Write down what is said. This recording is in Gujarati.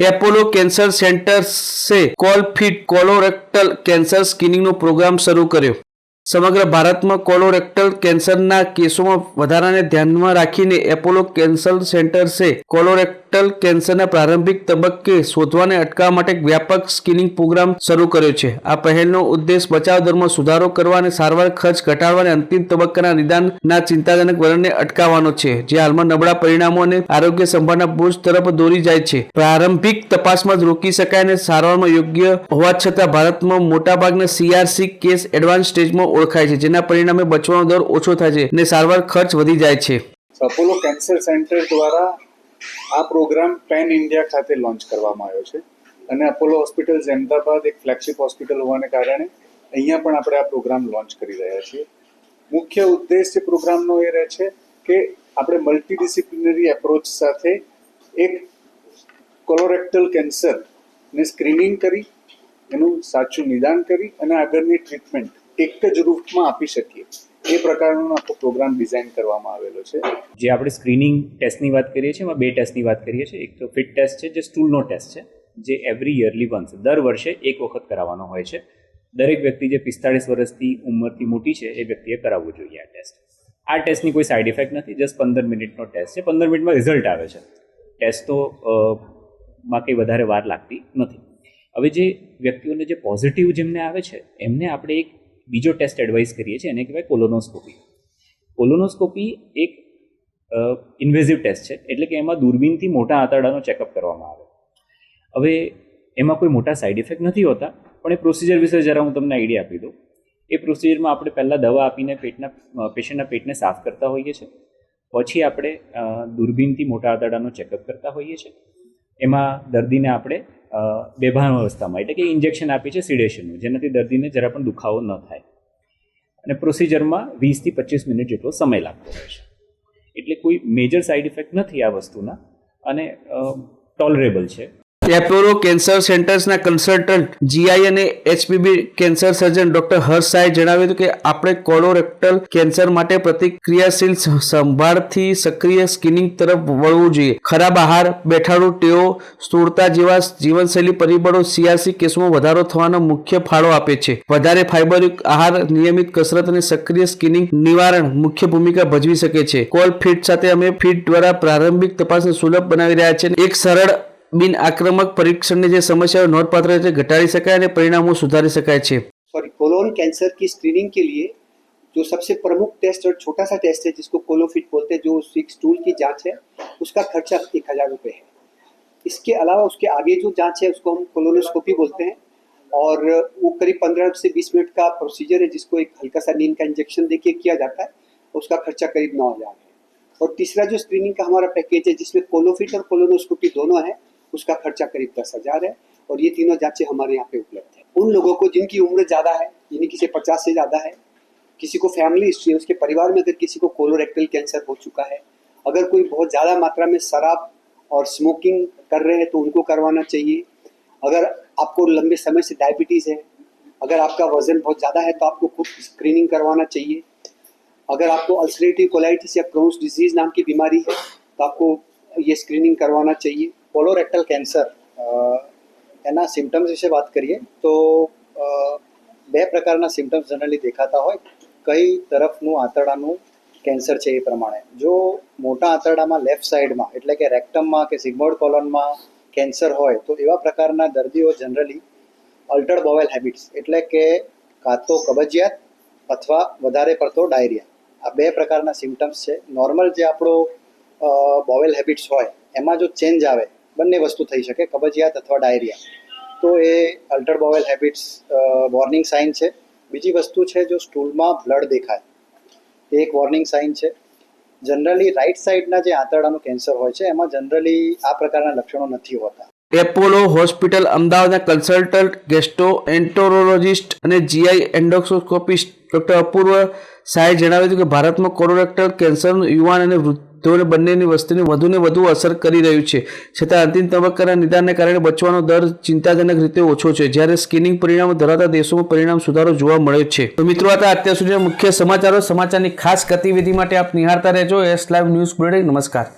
એપોલો કેન્સર સેન્ટર્સે કોલફિટ કોલોરેક્ટલ કેન્સર સ્ક્રીનિંગનો પ્રોગ્રામ શરૂ કર્યો. સમગ્ર ભારતમાં કોલોરેક્ટલ કેન્સરના કેસોમાં વધારાને ધ્યાનમાં રાખીને એપોલો કેન્સર સેન્ટર્સે કોલોરેક્ટલ કેન્સરના પ્રારંભિક તબક્કે શોધવાને અટકાવવા માટે વ્યાપક સ્ક્રીનિંગ પ્રોગ્રામ શરૂ કર્યો છે. આ પહેલનો ઉદ્દેશ બચાવ દરમાં સુધારો કરવા અને સારવાર ખર્ચ ઘટાડવા અને અંતિમ તબક્કાના નિદાનના ચિંતાજનક વલણને અટકાવવાનો છે, જે હાલમાં નબળા પરિણામો અને આરોગ્ય સંભાળના બોજ તરફ દોરી જાય છે. પ્રારંભિક તપાસમાં જ રોકી શકાય અને સારવારમાં યોગ્ય હોવા છતાં ભારતમાં મોટાભાગના સીઆરસી કેસ એડવાન્સ સ્ટેજમાં ઓળખાય છે, જેના પરિણામે બચવાનો દર ઓછો થાય છે અને સારવાર ખર્ચ વધી જાય છે. અપોલો કેન્સર સેન્ટર દ્વારા આ પ્રોગ્રામ પેન ઇન્ડિયા ખાતે લોન્ચ કરવામાં આવ્યો છે. અને અપોલો હોસ્પિટલ અમદાવાદ એક ફ્લેગશિપ હોસ્પિટલ હોવાને કારણે અહીંયા પણ આપણે આ પ્રોગ્રામ લોન્ચ કરી રહ્યા છીએ. મુખ્ય ઉદ્દેશ્ય પ્રોગ્રામનો એ રહે છે કે આપણે મલ્ટીડિસિપ્લિનરી એપ્રોચ સાથે એક કોલોરેક્ટલ કેન્સરને સ્ક્રીનિંગ કરી, એનું સાચું નિદાન કરી અને આગળની ટ્રીટમેન્ટ એક જ રૂપમાં આપી શકીએ. એ પ્રકારનો આખો પ્રોગ્રામ ડિઝાઇન કરવામાં આવેલો છે. જે આપણે સ્ક્રીનિંગ ટેસ્ટની વાત કરીએ છીએ, એમાં બે ટેસ્ટની વાત કરીએ છીએ. એક તો ફિટ ટેસ્ટ છે, જે સ્ટૂલનો ટેસ્ટ છે, જે એવરી યરલી વન્સ દર વર્ષે એક વખત કરાવવાનો હોય છે. દરેક વ્યક્તિ જે પિસ્તાળીસ વર્ષથી ઉંમરથી મોટી છે, એ વ્યક્તિએ કરાવવું જોઈએ આ ટેસ્ટ આ ટેસ્ટની કોઈ સાઇડ ઇફેક્ટ નથી જસ્ટ પંદર મિનિટનો ટેસ્ટ છે. પંદર મિનિટમાં રિઝલ્ટ આવે છે. ટેસ્ટ તો માં કંઈ વધારે વાર લાગતી નથી. હવે જે વ્યક્તિઓને જે પોઝિટિવ જેમને આવે છે, એમને આપણે એક બીજો ટેસ્ટ એડવાઇસ કરીએ છીએ, એને કહેવાય કોલોનોસ્કોપી કોલોનોસ્કોપી એક ઇન્વેઝિવ ટેસ્ટ છે, એટલે કે એમાં દૂરબીનથી મોટા આંતરડાનો ચેકઅપ કરવામાં આવે. હવે, એમાં કોઈ મોટા સાઇડ ઇફેક્ટ નથી હોતા, પણ એ પ્રોસિજર વિશે જરા હું તમને આઈડિયા આપી દઉં. એ પ્રોસિજરમાં આપણે પહેલાં દવા આપીને પેટના પેશન્ટના પેટને સાફ કરતા હોઈએ છીએ. પછી આપણે દૂરબીનથી મોટા આંતરડાનો ચેકઅપ કરતા હોઈએ છીએ. એમાં દર્દીને આપણે બેભાન અવસ્થામાં, એટલે કે ઇન્જેક્શન આપી છે સિડેશનનું જેનાથી દર્દીને જરા પણ દુખાવો ન થાય. અને પ્રોસિજરમાં વીસથી પચીસ મિનિટ જેટલો સમય લાગતો હોય છે. એટલે કોઈ મેજર સાઇડ ઇફેક્ટ નથી આ વસ્તુના, અને ટોલરેબલ છે. એપોલો કેન્સર સેન્ટર્સના કન્સલ્ટન્ટ જીઆઈ અને એચપીબી કેન્સર સર્જન ડોક્ટર હર્ષ જણાવ્યું હતું કે આપણે કોલોરેક્ટલ કેન્સર માટે પ્રતિક્રિયાશીલ સંભાળથી સક્રિય સ્કિનિંગ તરફ વળવું જોઈએ. ખરાબ આહાર, બેઠાડું, ટેવો, સ્થૂળતા જેવા જીવનશૈલી પરિબળો સીઆરસી કેસમાં વધારો થવાનો મુખ્ય ફાળો આપે છે. વધારે ફાઇબરયુક્ત આહાર, નિયમિત કસરત અને સક્રિય સ્કિનિંગ નિવારણ મુખ્ય ભૂમિકા ભજવી શકે છે. કોલ ફિટ સાથે અમે ફિટ દ્વારા પ્રારંભિક તપાસને સુલભ બનાવી રહ્યા છે એક સરળ બિન આક્રમક પરીક્ષણની જે સમસ્યાઓ નોંધપાત્ર રીતે ઘટાડી શકાય અને પરિણામો સુધારી શકાય છે सॉरी कोलोन कैंसर की स्क्रीनिंग के लिए जो सबसे प्रमुख टेस्ट और छोटा सा टेस्ट है जिसको कोलोफिट बोलते हैं जो एक स्टूल की जांच है उसका खर्चा एक हजार रुपये है इसके अलावा उसके आगे जो जांच है उसको हम कोलोनोस्कोपी बोलते हैं और वो करीब पंद्रह से बीस मिनट का प्रोसीजर है जिसको एक हल्का सा नींद का इंजेक्शन देके किया जाता है उसका खर्चा करीब नौ हजार है और तीसरा जो स्क्रीनिंग का हमारा पैकेज है जिसमें कोलोफिट और कोलोनोस्कोपी दोनों है उसका खर्चा करीब दस हज़ार है और ये तीनों जांचें हमारे यहाँ पे उपलब्ध है। उन लोगों को जिनकी उम्र ज़्यादा है, यानी किसी पचास से ज़्यादा है, किसी को फैमिली हिस्ट्री है, उसके परिवार में अगर किसी को कोलोरेक्टल कैंसर हो चुका है, अगर कोई बहुत ज़्यादा मात्रा में शराब और स्मोकिंग कर रहे हैं तो उनको करवाना चाहिए। अगर आपको लंबे समय से डायबिटीज़ है, अगर आपका वज़न बहुत ज़्यादा है तो आपको खुद स्क्रीनिंग करवाना चाहिए। अगर आपको अल्सरेटिव कोलाइटिस या क्रोन्स डिज़ीज़ नाम की बीमारी है तो आपको ये स्क्रीनिंग करवाना चाहिए। કોલોરેક્ટલ કેન્સર એના સિમ્ટમ્સ વિશે વાત કરીએ તો બે પ્રકારના સિમ્ટમ્સ જનરલી દેખાતા હોય. કઈ તરફનું આંતરડાનું કેન્સર છે એ પ્રમાણે. જો મોટા આંતરડામાં લેફ્ટ સાઈડમાં એટલે કે રેક્ટમમાં કે સિગ્મોઇડ કોલોનમાં કેન્સર હોય, તો એવા પ્રકારના દર્દીઓ જનરલી અલ્ટર બોવેલ હેબિટ્સ એટલે કે કાં તો કબજિયાત અથવા વધારે પડતો ડાયરિયા. આ બે પ્રકારના સિમ્ટમ્સ છે. નોર્મલ જે આપણો બોવેલ હેબિટ્સ હોય, એમાં જો ચેન્જ આવે બંને વસ્તુ થઈ શકે, કબજિયાત અથવા ડાયરિયા. તો એ alter bowel habits warning sign છે. બીજી વસ્તુ છે જો સ્ટૂલમાં બ્લડ દેખાય, એ એક વોર્નિંગ સાઇન છે. જનરલી રાઈટ સાઇડના જે આંતરડાનું કેન્સર હોય છે, એમાં જનરલી આ પ્રકારના લક્ષણો નથી હોતા. એપોલો હોસ્પિટલ અમદાવાદના કન્સલ્ટન્ટ ગેસ્ટો એન્ટોરોલોજિસ્ટ અને જીઆઈ એન્ડોસ્કોપિસ્ટ ડોક્ટર અપૂર્વ શાહે જણાવ્યું હતું કે ભારતમાં કોલોરેક્ટલ કેન્સરનું યુવાન અને વૃદ્ધોને બંનેની વસ્તીને વધુને વધુ અસર કરી રહ્યું છે. છતાં અંતિમ તબક્કાના નિદાનને કારણે બચવાનો દર ચિંતાજનક રીતે ઓછો છે, જ્યારે સ્કિનિંગ પરિણામો ધરાવતા દેશોમાં પરિણામ સુધારો જોવા મળ્યો છે. તો મિત્રો, આ અત્યાર સુધીના મુખ્ય સમાચારો. સમાચારની ખાસ ગતિવિધિ માટે આપ નિહાળતા રહેજો. એસ લાઈવ ન્યૂઝ બુલેટિન નમસ્કાર.